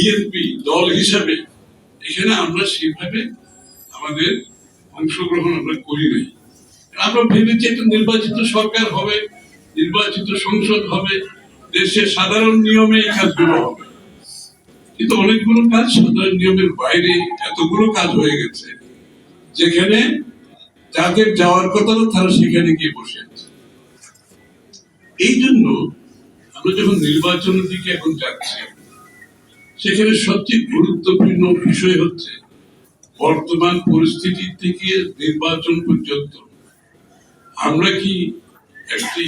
BNP দল হিসাবে, এখানে আমরা সেইভাবে আমাদের অংশগ্রহণ আমরা করি নাই। আমরা ভেবেছি একটা নির্বাচিত সরকার হবে, নির্বাচিত সংসদ হবে, দেশের সাধারণ নিয়মে কাজগুলো হবে। কিন্তু অনেকগুলো কাজ সাধারণ নিয়মের বাইরে এতগুলো কাজ হয়ে গেছে, যেখানে যাদের যাওয়ার কথা না, তারা সেখানে গিয়ে বসে আছে। এই জন্য আমরা যখন নির্বাচনের দিকে এখন যাচ্ছি সেখানে সবচেয়ে গুরুত্বপূর্ণ বিষয় হচ্ছে, বর্তমান পরিস্থিতি থেকে নির্বাচন পর্যন্ত আমরা কি একটি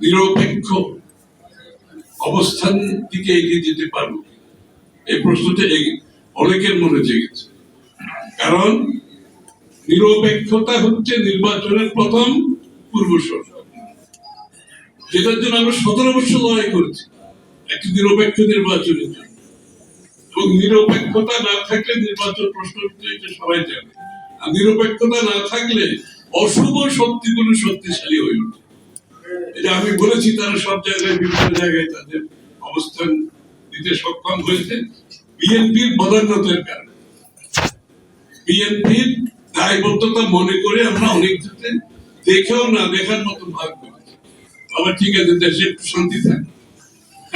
নিরপেক্ষ অবস্থান দিকে এগিয়ে যেতে পারব? এই প্রশ্নটা অনেকের মনে জেগেছে। কারণ নিরপেক্ষতা হচ্ছে নির্বাচনের প্রথম পূর্বশর্ত। যেটার জন্য আমরা সতেরো বছর লড়াই করেছি। একটি নিরপেক্ষ নির্বাচনের জন্য। এবং নিরপেক্ষতা না থাকলে নির্বাচন এটা সবাই জানে। আর নিরপেক্ষতা না থাকলে অশুভ শক্তিগুলো শক্তিশালী হয়ে ওঠে। এটা আমি বলেছি, তারা সব জায়গায়, বিভিন্ন জায়গায় তাদের অবস্থান দিতে সক্ষম হয়েছে। বিএনপির বদান্যতার কারণে। বিএনপির দায়বদ্ধতা মনে করে আমরা অনেক দেখেও না, দেখার মতো ভাগ করেছি। আবার ঠিক আছে, দেশে শান্তি থাকে।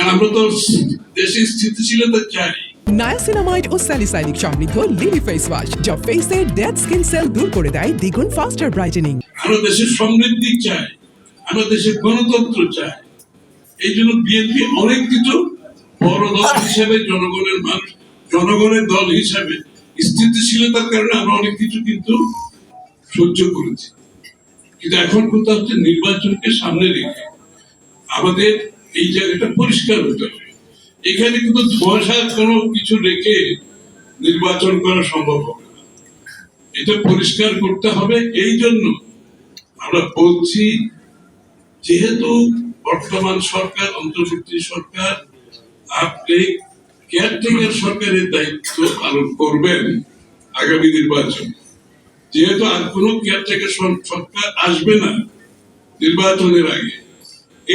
আমরা তো দেশে স্থিতিশীলতা চাই নায়াসিনামাইড ও স্যালিসাইলিক সমৃদ্ধ লিলি ফেস ওয়াশ যা ফেসের ডেড স্কিন সেল দূর করে দেয় দ্বিগুণ ফাস্টার ব্রাইটেনিং আমরা দেশের সমৃদ্ধি চাই আমরা দেশের গণতন্ত্র চাই। এই জন্য বিএনপি অনেক কিছু বড় দল হিসেবে জনগণের মানুষ জনগণের দল হিসাবে স্থিতিশীলতার কারণে আমরা অনেক কিছু কিন্তু সহ্য করেছি। কিন্তু এখন কথা হচ্ছে নির্বাচনকে সামনে রেখে। আমাদের এই জায়গাটা পরিষ্কার হতে হবে। এখানে কিন্তু ধোঁয়াশার কোনো কিছু রেখে নির্বাচন করা সম্ভব হবে না। এটা পরিষ্কার করতে হবে। এই জন্য আমরা বলছি, যেহেতু বর্তমান সরকার, অন্তর্বর্তী সরকার, আপনি কেয়ারটেকার সরকারের দায়িত্ব পালন করবেন আগামী নির্বাচন। যেহেতু আর কোন কেয়ারটেকার সরকার আসবে না নির্বাচনের আগে।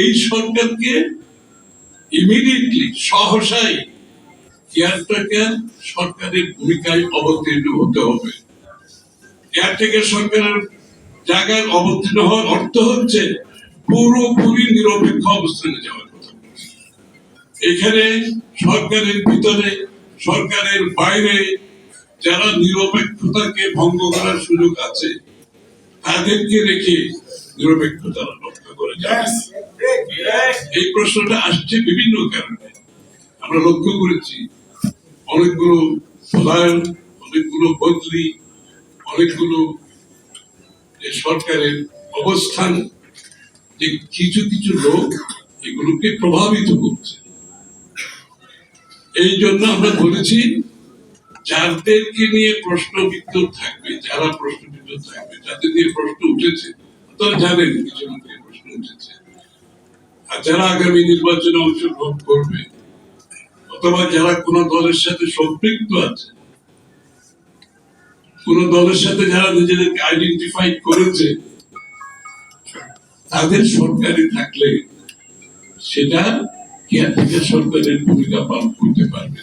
এই সরকারকে ইমিডিয়েটলি সহসাই কেয়ারটেকার সরকারের ভূমিকায় অবতীর্ণ হতে হবে। কেয়ারটেকার সরকারের জায়গায় অবতীর্ণ হওয়ার অর্থ হচ্ছে পুরোপুরি নিরপেক্ষ অবস্থানে যাওয়ার কথা। এখানে সরকারের ভিতরে, সরকারের বাইরে যারা নিরপেক্ষতাকে ভঙ্গ করার সুযোগ আছে, তাদেরকে রেখে নিরপেক্ষতা রক্ষা করে যাবে। এই প্রশ্নটা আসছে বিভিন্ন কারণে। আমরা লক্ষ্য করেছি অনেকগুলো পলায়ন অনেকগুলো বদলি অনেকগুলো সরকারের অবস্থান যে কিছু কিছু লোক এগুলোকে প্রভাবিত করছে। এই জন্য আমরা বলেছি যাদেরকে নিয়ে প্রশ্ন বিদ্যুৎ থাকবে যারা প্রশ্ন বিদ্যুৎ থাকবে যাদের নিয়ে প্রশ্ন উঠেছে তারা জানেন কিছু লোকের প্রশ্ন উঠেছে আর যারা আগামী নির্বাচনে অংশগ্রহণ করবে, অথবা যারা কোন দলের সাথে সম্পৃক্ত আছে, কোন দলের সাথে যারা নিজেদেরকে আইডেন্টিফাই করেছে, তাদের সরকারি থাকলে সেটা কেয়ারটেকার সরকারের ভূমিকা পালন করতে পারবে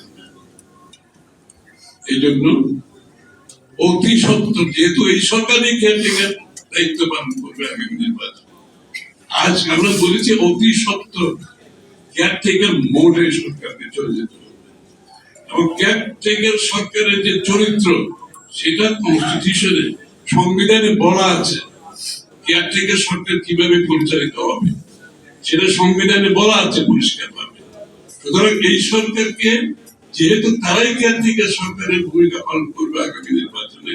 এই জন্য অতি সত্তর যেহেতু এই সরকারই কেয়ারটেকার দায়িত্ব পালন করবে আগামী নির্বাচন। আজ আমরা বলেছি অতি কেয়ারটেকার মোডে সরকারকে চলে যেতে সরকারের যে চরিত্র, সেটা কনস্টিটিউশনে সংবিধানে বলা আছে কেয়ারটেকার সরকার কীভাবে পরিচালিত হবে, সেটা সংবিধানে বলা আছে, পরিষ্কার ভাবে। সুতরাং এই সরকারকে, যেহেতু তারাই কেয়ারটেকার সরকারের ভূমিকা পালন করবে আগামী নির্বাচনে,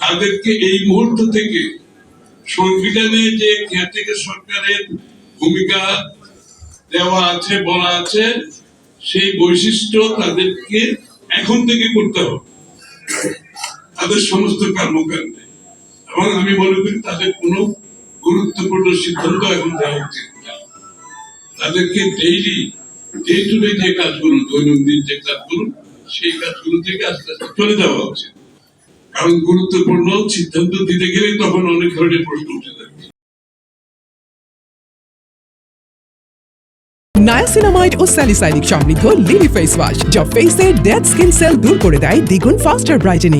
তাদেরকে এই মুহূর্ত থেকে সংবিধানে যে কেয়ারটেকার সরকারের ভূমিকা দেওয়া আছে, বলা আছে, সেই বৈশিষ্ট্য তাদেরকে এখন থেকে করতে হবে। তাদের সমস্ত কর্মকাণ্ডে। এবং আমি মনে করি তাদের কোনো গুরুত্বপূর্ণ সিদ্ধান্ত এখন দেওয়া উচিত না। তাদেরকে ডেইলি ডে টু ডে যে কাজগুলো, দৈনন্দিন যে কাজগুলো, সেই কাজগুলো থেকে আস্তে আস্তে চলে যাওয়া উচিত। কারণ গুরুত্বপূর্ণ সিদ্ধান্ত দিতে গেলে তখন অনেক ধরনের প্রশ্ন উঠে থাকে নায়াসিনামাইড ও স্যালিসাইনিক সমৃদ্ধ লিলি ফেস ওয়াশ যা ফেসের ডেড স্কিন সেল দূর করে দেয় দ্বিগুণ ফাস্টার ব্রাইটেনিং